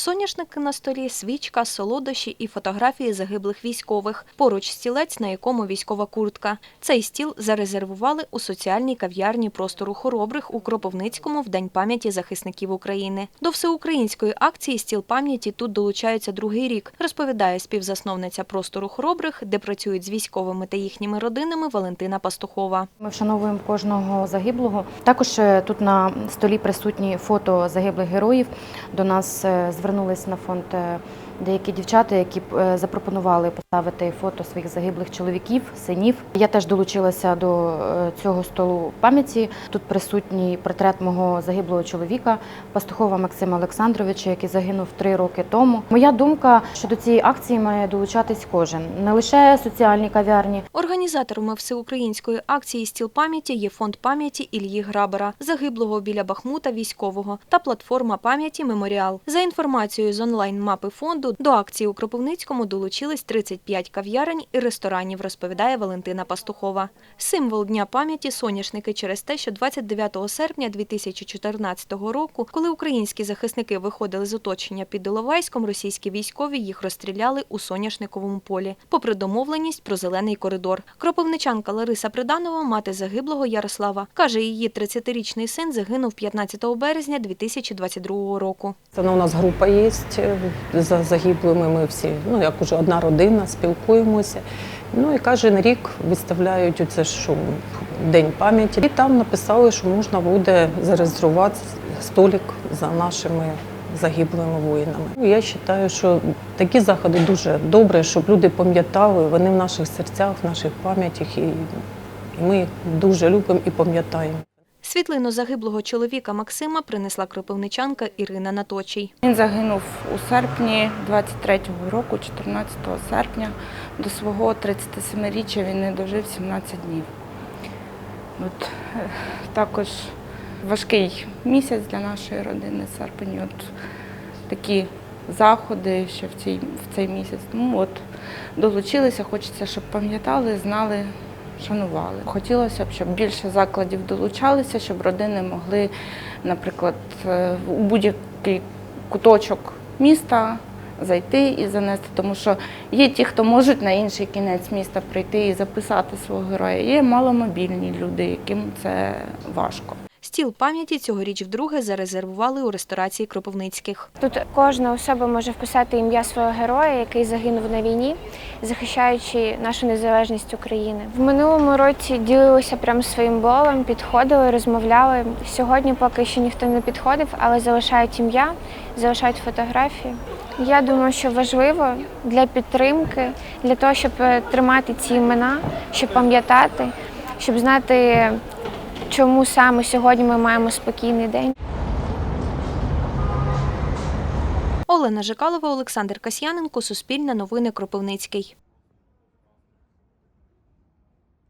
Соняшники на столі, свічка, солодощі і фотографії загиблих військових. Поруч стілець, на якому військова куртка. Цей стіл зарезервували у соціальній кав'ярні простору хоробрих у Кропивницькому в День пам'яті захисників України. До всеукраїнської акції стіл пам'яті тут долучаються другий рік, розповідає співзасновниця простору хоробрих, де працюють з військовими та їхніми родинами Валентина Пастухова. Ми вшановуємо кожного загиблого. Також е, тут на столі присутні фото загиблих героїв. До нас е, звернулись на фонд е, деякі дівчата, які е, запропонували поставити фото своїх загиблих чоловіків, синів. Я теж долучилася до е, цього столу пам'яті. Тут присутній портрет мого загиблого чоловіка, пастухова Максима Олександровича, який загинув три роки тому. Моя думка, що до цієї акції має долучатись кожен, не лише соціальні кав'ярні, Організаторами всеукраїнської акції «Стіл пам'яті» є фонд пам'яті Ільї Грабера, загиблого біля Бахмута військового, та платформа пам'яті «Меморіал». За інформацією з онлайн-мапи фонду, до акції у Кропивницькому долучились 35 кав'ярень і ресторанів, розповідає Валентина Пастухова. Символ Дня пам'яті – соняшники через те, що 29 серпня 2014 року, коли українські захисники виходили з оточення під Іловайськом, російські військові їх розстріляли у соняшниковому полі, попри домовленість про зелений коридор. Кропивничанка Лариса Приданова, мати загиблого Ярослава, каже, її 30-річний син загинув 15 березня 2022 року. Це у нас група є е, за загиблими. Ми всі, ну як уже одна родина, спілкуємося. Ну і кожен рік виставляють оце що день пам'яті. І там написали, що можна буде зарезервувати столик за нашими загиблими воїнами. Ну, Я вважаю, що такі заходи дуже добре, щоб люди пам'ятали, вони в наших серцях, в наших пам'ятях, і ми їх дуже любимо і пам'ятаємо. Світлину загиблого чоловіка Максима принесла кропивничанка Ірина Наточій. Він загинув у серпні 23-го року, 14 серпня. До свого 37-річчя він не дожив 17 днів. От, е, також важкий місяць для нашої родини, серпень. От такі заходи ще в цей, в цей місяць. Тому от долучилися, хочеться, щоб пам'ятали, знали, шанували. Хотілося б, щоб більше закладів долучалися, щоб родини могли, наприклад, е, у будь-який куточок міста зайти і занести, тому що є ті, хто можуть на інший кінець міста прийти і записати свого героя. Є маломобільні люди, яким це важко. Стіл пам'яті цьогоріч вдруге зарезервували у ресторації Кропивницьких. Тут кожна особа може вписати ім'я свого героя, який загинув на війні, захищаючи нашу незалежність України. В минулому році ділилися прямо своїм болем, підходили, розмовляли. Сьогодні поки що ніхто не підходив, але залишають ім'я, залишають фотографії. Я думаю, що важливо для підтримки, для того, щоб тримати ці імена, щоб пам'ятати, щоб знати, чому саме сьогодні ми маємо спокійний день. Олена Жикалова, Олександр Касьяненко, Суспільне новини Кропивницький.